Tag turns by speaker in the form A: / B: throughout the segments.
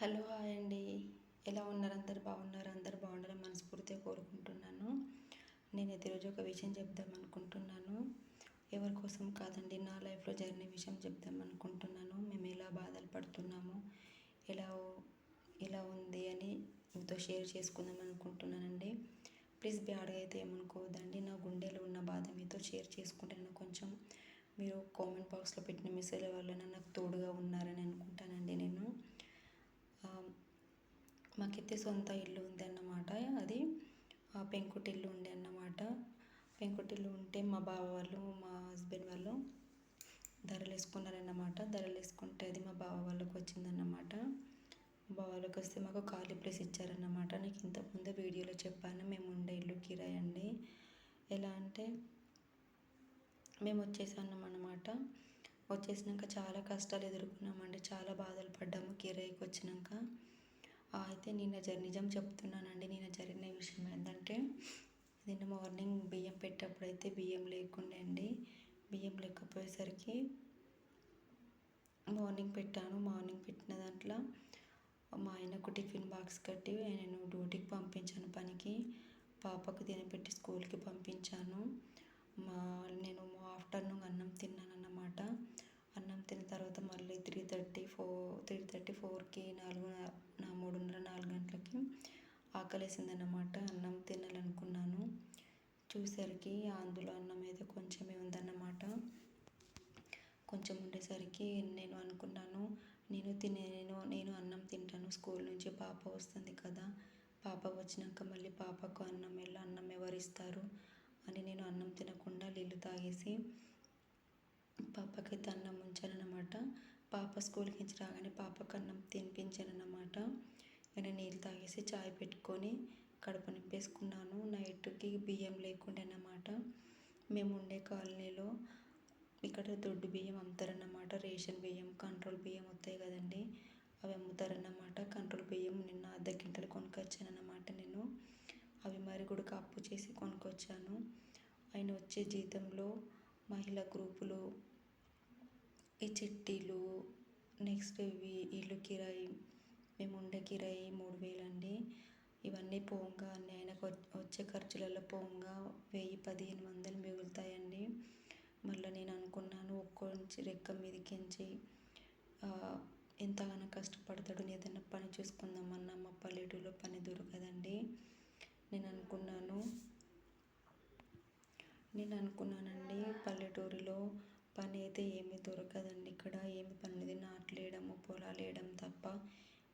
A: Hello hi అండి. ఎలా ఉన్నారు? అందరు బాగున్నారు? అందరు బాగుండాలని మనస్ఫూర్తిగా కోరుకుంటున్నాను. నేనైతే ఈరోజు ఒక విషయం చెప్దాం అనుకుంటున్నాను. ఎవరి కోసం కాదండి నా లైఫ్లో జరిగిన విషయం చెప్దాం అనుకుంటున్నాను. మేము ఎలా బాధలు పడుతున్నాము? ఎలా ఎలా ఉంది అని మీతో షేర్ చేసుకుందాం అనుకుంటున్నానండి. ప్లీజ్ బ్యాడ్గా అయితే ఏమనుకోవద్దండి. నా గుండెలో ఉన్న బాధ మీతో షేర్ చేసుకుంటాను. కొంచెం మీరు కామెంట్ బాక్స్లో పెట్టిన మెసేజ్ వల్ల నాకు తోడుగా ఉన్నారని అనుకుంటానండి నేను. మాకైతే సొంత ఇల్లు ఉంది అన్నమాట అది పెంకుటిల్లు ఉండే అన్నమాట. పెంకుటిల్లు ఉంటే మా బావ వాళ్ళు మా హస్బెండ్ వాళ్ళు ధరలు వేసుకున్నారన్నమాట. ధరలు వేసుకుంటే అది మా బావ వాళ్ళకి వచ్చిందన్నమాట. బావ వాళ్ళకి వస్తే మాకు ఖాళీ ప్లేస్ ఇచ్చారన్నమాట. నాకు ఇంతకుముందు వీడియోలో చెప్పాను మేము ఉండే ఇల్లు కిరాయి అండి. ఎలా అంటే మేము వచ్చేసాము అన్నమాట. వచ్చేసినాక చాలా కష్టాలు ఎదుర్కొన్నామండి. చాలా బాధలు పడ్డాము కిరాయికి వచ్చినాక. అయితే నిన్న జరి నిజం చెప్తున్నానండి నిన్న జరిగిన విషయం ఏంటంటే నిన్న మార్నింగ్ బియ్యం పెట్టేటప్పుడు అయితే బియ్యం లేకుండే అండి. బియ్యం లేకపోయేసరికి మార్నింగ్ పెట్టాను. మార్నింగ్ పెట్టిన దాంట్లో మా ఆయనకు టిఫిన్ బాక్స్ కట్టి నేను డ్యూటీకి పంపించాను పనికి. పాపకు తినపెట్టి స్కూల్కి పంపించాను. మా నేను ఆఫ్టర్నూన్ అన్నం తిన్నాను అన్నమాట అన్నం తిన్న తర్వాత మళ్ళీ three thirty four three thirty ఫోర్కి నాలుగు నా మూడున్నర నాలుగు గంటలకి ఆకలేసిందన్నమాట. అన్నం తినాలనుకున్నాను. చూసరికి అందులో అన్నం అయితే కొంచెమే ఉందన్నమాట. కొంచెం ఉండేసరికి నేను అనుకున్నాను నేను తినే నేను నేను అన్నం తింటాను. స్కూల్ నుంచి పాప వస్తుంది కదా పాప వచ్చినాక మళ్ళీ పాపకు అన్నం ఎలా అన్నం ఎవరు ఇస్తారు అని నేను అన్నం తినకుండా నీళ్ళు తాగేసి పాపకి అన్నం ఉంచానన్నమాట పాప స్కూల్కి నుంచి రాగానే పాపకు అన్నం తినిపించానన్నమాట నేను నీళ్ళు తాగేసి చాయ్ పెట్టుకొని కడుపు నింపేసుకున్నాను. నైట్కి బియ్యం లేకుండా అన్నమాట. మేము ఉండే కాలనీలో ఇక్కడ దొడ్డు బియ్యం అమ్ముతారన్నమాట. రేషన్ బియ్యం కంట్రోల్ బియ్యం వస్తాయి కదండి. అవి అమ్ముతారన్నమాట. కంట్రోల్ బియ్యం నిన్న అర్ధ గింటలు కొనుక్కొచ్చానన్నమాట నేను. అవి మరి కూడా అప్పు చేసి కొనుక్కొచ్చాను ఆయన వచ్చే జీతంలో మహిళా గ్రూపులు ఈ చిట్టీలు నెక్స్ట్ ఇవి ఇల్లు కిరాయి మేము ఉండే కిరాయి మూడు వేలు అండి. ఇవన్నీ పోగా అన్నీ ఆయనకు వచ్చే ఖర్చులలో పోగా వెయ్యి పదిహేను వందలు మిగులుతాయండి. మళ్ళీ నేను అనుకున్నాను ఒక్కొంచి రెక్క మీదకించి ఎంతగానో కష్టపడతాడు ఏదైనా పని చూసుకుందామన్నా మా పల్లెటూరులో పని దొరకదండి. నేను అనుకున్నాను నేను అనుకున్నానండి పల్లెటూరులో పని అయితే ఏమీ దొరకదండి. ఇక్కడ ఏమి పని లేదు నాట్లు వేయడము పొలాలు వేయడం తప్ప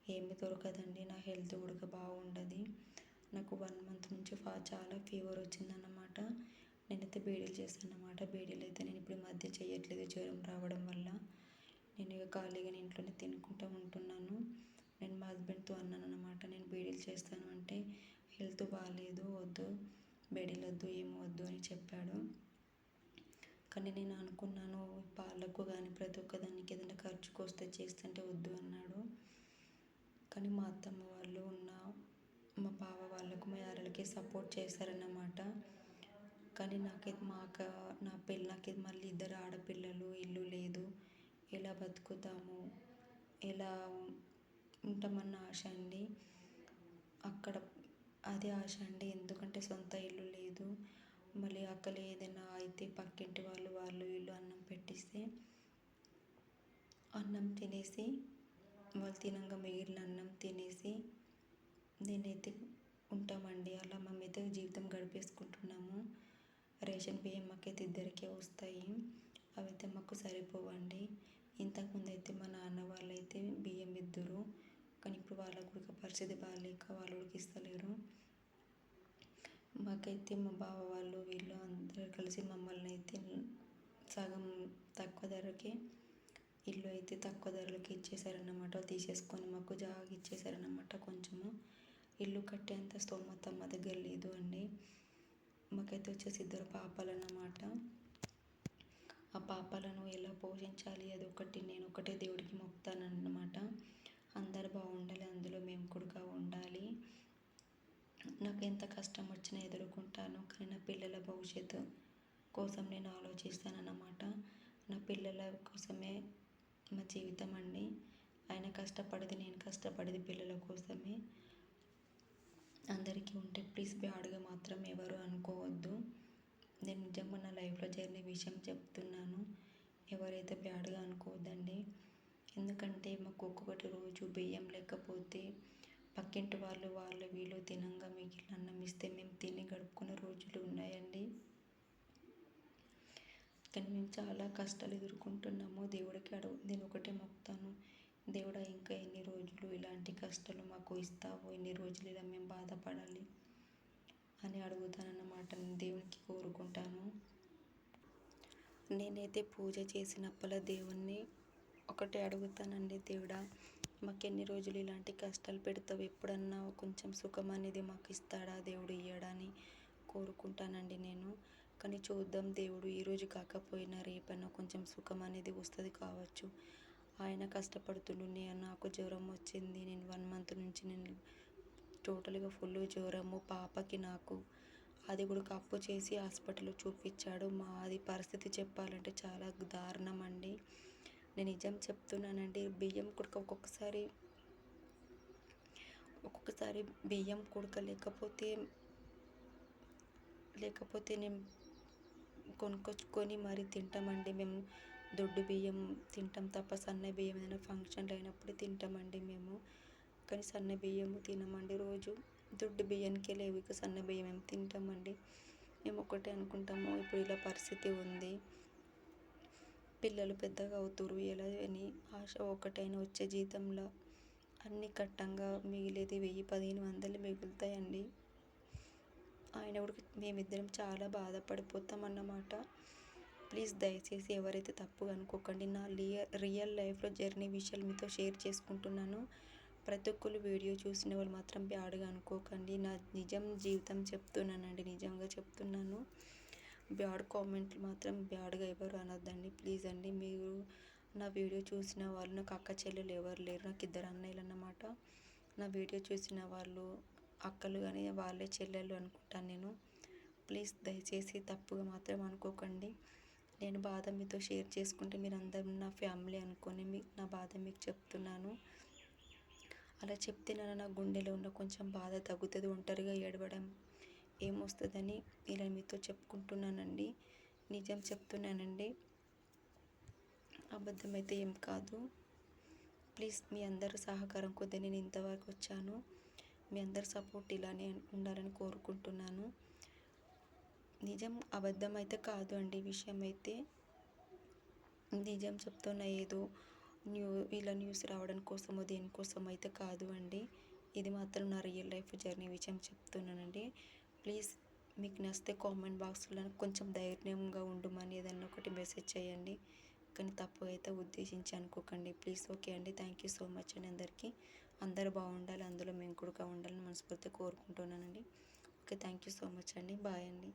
A: ఏమి దొరకదండి. నా హెల్త్ కూడా బాగుండదు నాకు వన్ మంత్ నుంచి ఫా చాలా ఫీవర్ వచ్చిందన్నమాట. నేనైతే బేడీలు చేస్తాను అన్నమాట బేడీలు అయితే నేను ఇప్పుడు మధ్య చేయట్లేదు. జ్వరం రావడం వల్ల. నేను ఇక ఖాళీగా ఇంట్లోనే తినుకుంటూ ఉంటున్నాను. నేను మా హస్బెండ్తో అన్నాను అనమాట నేను బీడీలు చేస్తాను అంటే హెల్త్ బాగాలేదు వద్దు. బేడీలు వద్దు ఏం వద్దు అని చెప్పాడు. కానీ నేను అనుకున్నాను పాలకు కానీ ప్రతి ఒక్కదానికి ఏదైనా ఖర్చుకు వస్తే చేస్తుంటే వద్దు అన్నాడు. కానీ మా అత్తమ్మ వాళ్ళు ఉన్న మా బావ వాళ్ళకు మా యారలకి సపోర్ట్ చేశారన్నమాట. కానీ నాకైతే మా నా పిల్ల నాకు మళ్ళీ ఇద్దరు ఆడపిల్లలు ఇల్లు లేదు. ఎలా బతుకుతాము? ఎలా ఉంటామన్న ఆశ అండి. అక్కడ అదే ఆశ అండి. ఎందుకంటే సొంత ఇల్లు లేదు. మళ్ళీ ఆకలి ఏదైనా అయితే పక్కింటి వాళ్ళు వాళ్ళు వీళ్ళు అన్నం పెట్టిస్తే అన్నం తినేసి వాళ్ళు తినంగా మిగిలిన అన్నం తినేసి నేనైతే ఉంటామండి. అలా మేమైతే జీవితం గడిపేసుకుంటున్నాము. రేషన్ బియ్యం మాకైతే ఇద్దరికే వస్తాయి. అవైతే మాకు సరిపోవండి. ఇంతకుముందు అయితే మా నాన్న వాళ్ళైతే బియ్యం ఇద్దరు. కానీ ఇప్పుడు వాళ్ళకు కూడా పరిస్థితి బాగాలేక వాళ్ళు ఉడికిస్తలేరు మాకైతే మా బావ వాళ్ళు వీళ్ళు అందరూ కలిసి మమ్మల్ని అయితే సగం తక్కువ ధరకే ఇల్లు అయితే తక్కువ ధరలకి ఇచ్చేసారన్నమాట తీసేసుకొని మాకు జాగా ఇచ్చేసారన్నమాట కొంచెము. ఇల్లు కట్టేంత స్తోమత మా దగ్గర లేదు అండి. మాకైతే వచ్చేసి ఇద్దరు పాపాలన్నమాట. అన్నమాట ఆ పాపాలను ఎలా పోషించాలి అది ఒకటి నేను ఒకటే దేవుడికి మొక్తాను అందరు బాగుండాలి అందులో మేము కూడా ఉండాలి నాకు ఎంత కష్టం వచ్చినా ఎదుర్కొంటాను కానీ నా పిల్లల భవిష్యత్తు కోసం నేను ఆలోచిస్తానన్నమాట నా పిల్లల కోసమే మా జీవితం అండి. ఆయన కష్టపడేది నేను కష్టపడేది పిల్లల కోసమే. అందరికీ ఉంటే ప్లీజ్ బ్యాడ్గా మాత్రం ఎవరు అనుకోవద్దు. నేను నిజంగా నా లైఫ్లో జరిగిన విషయం చెప్తున్నాను. ఎవరైతే బ్యాడ్గా అనుకోవద్దండి. ఎందుకంటే మాకు ఒక్కొక్కటి రోజు బియ్యం లేకపోతే పక్కింటి వాళ్ళు వాళ్ళు వీళ్ళు తినంగా మిగిలిన అన్నం ఇస్తే మేము తిని గడుపుకున్న రోజులు ఉన్నాయండి. కానీ మేము చాలా కష్టాలు ఎదుర్కొంటున్నాము. దేవుడికి అడుగు నేను ఒకటే మొక్కుతాను. దేవుడా ఇంకా ఎన్ని రోజులు ఇలాంటి కష్టాలు మాకు ఇస్తావు ఎన్ని రోజులు ఇలా మేము బాధపడాలి అని అడుగుతానన్నమాట దేవునికి కోరుకుంటాను. నేనైతే పూజ చేసినప్పల దేవుణ్ణి ఒకటే అడుగుతానండి. దేవుడా మాకు ఎన్ని రోజులు ఇలాంటి కష్టాలు పెడతావు? ఎప్పుడన్నా కొంచెం సుఖం అనేది మాకు ఇస్తాడా? దేవుడు ఇయ్యడని కోరుకుంటానండి నేను. కానీ చూద్దాం దేవుడు ఈరోజు కాకపోయినా రేపైనా కొంచెం సుఖం అనేది వస్తుంది కావచ్చు. ఆయన కష్టపడుతుండు నేను నాకు జ్వరం వచ్చింది నేను వన్ మంత్ నుంచి నేను టోటల్గా ఫుల్ జ్వరము పాపకి నాకు అది కూడా అప్పు చేసి హాస్పిటల్లో చూపించాడు. మా అది పరిస్థితి చెప్పాలంటే చాలా దారుణం అండి. నేను నిజం చెప్తున్నానండి. బియ్యం కుడక ఒక్కొక్కసారి ఒక్కొక్కసారి బియ్యం కుడక లేకపోతే లేకపోతే నేను కొనుక్కొచ్చుకొని మరీ తింటామండి. మేము దొడ్డు బియ్యం తింటాం తప్ప సన్న బియ్యం ఏదైనా ఫంక్షన్లు అయినప్పుడు తింటామండి మేము. కానీ సన్న బియ్యం తినమండి రోజు. దొడ్డు బియ్యానికి లేవు ఇక సన్న బియ్యం ఏమి తింటామండి. మేము ఒకటే అనుకుంటాము ఇప్పుడు ఇలా పరిస్థితి ఉంది. పిల్లలు పెద్దగా అవుతురు ఎలా అని ఆశ ఒకటైనా వచ్చే జీతంలో అన్ని కట్టంగా మిగిలేది వెయ్యి పదిహేను వందలు మిగులుతాయండి. ఆయన కూడా మేమిద్దరం చాలా బాధపడిపోతాం అన్నమాట ప్లీజ్ దయచేసి ఎవరైతే తప్పుగా అనుకోకండి నా లియ రియల్ లైఫ్లో జర్నీ విషయాలు మీతో షేర్ చేసుకుంటున్నాను. ప్రతి ఒక్కరు వీడియో చూసిన వాళ్ళు మాత్రం బ్యాడ్గా అనుకోకండి. నా నిజం జీవితం చెప్తున్నానండి. నిజంగా చెప్తున్నాను. బ్యాడ్ కామెంట్లు మాత్రం బ్యాడ్గా ఎవరు అనొద్దండి. ప్లీజ్ అండి మీరు నా వీడియో చూసిన వాళ్ళు నాకు అక్క చెల్లెలు ఎవరు లేరు నాకు ఇద్దరు అన్నయ్యలు అన్నమాట. నా వీడియో చూసిన వాళ్ళు అక్కలు కానీ వాళ్ళే చెల్లెలు అనుకుంటాను నేను. ప్లీజ్ దయచేసి తప్పుగా మాత్రం అనుకోకండి. నేను బాధ మీతో షేర్ చేసుకుంటే మీరు అందరూ నా ఫ్యామిలీ అనుకొని మీకు నా బాధ మీకు చెప్తున్నాను. అలా చెప్తే నా గుండెలో ఉన్న కొంచెం బాధ తగ్గుతుంది ఒంటరిగా ఏడవడం. ఏమొస్తుందని ఇలా మీతో చెప్పుకుంటున్నానండి. నిజం చెప్తున్నానండి. అబద్ధం అయితే ఏం కాదు. ప్లీజ్ మీ అందరూ సహకారం కొద్ది నేను ఇంతవరకు వచ్చాను. మీ అందరి సపోర్ట్ ఇలానే ఉండాలని కోరుకుంటున్నాను. నిజం అబద్ధం అయితే కాదు అండి విషయం అయితే నిజం చెప్తున్న ఏదో న్యూ ఇలా న్యూస్ రావడం కోసమో దేనికోసం అయితే కాదు అండి. ఇది మాత్రం నా రియల్ లైఫ్ జర్నీ విషయం చెప్తున్నానండి. ప్లీజ్ మీకు నచ్చితే కామెంట్ బాక్స్లో కొంచెం ధైర్యంగా ఉండమని ఏదన్నా ఒకటి మెసేజ్ చేయండి. కానీ తప్పు అయితే ఉద్దేశించి అనుకోకండి. ప్లీజ్ ఓకే అండి. థ్యాంక్ యూ సో మచ్ అండి అందరికీ. అందరూ బాగుండాలి. అందులో మేము కూడా ఉండాలని మనస్ఫూర్తిగా కోరుకుంటున్నానండి. Okay thank you so much అండి. బాయ్ అండి.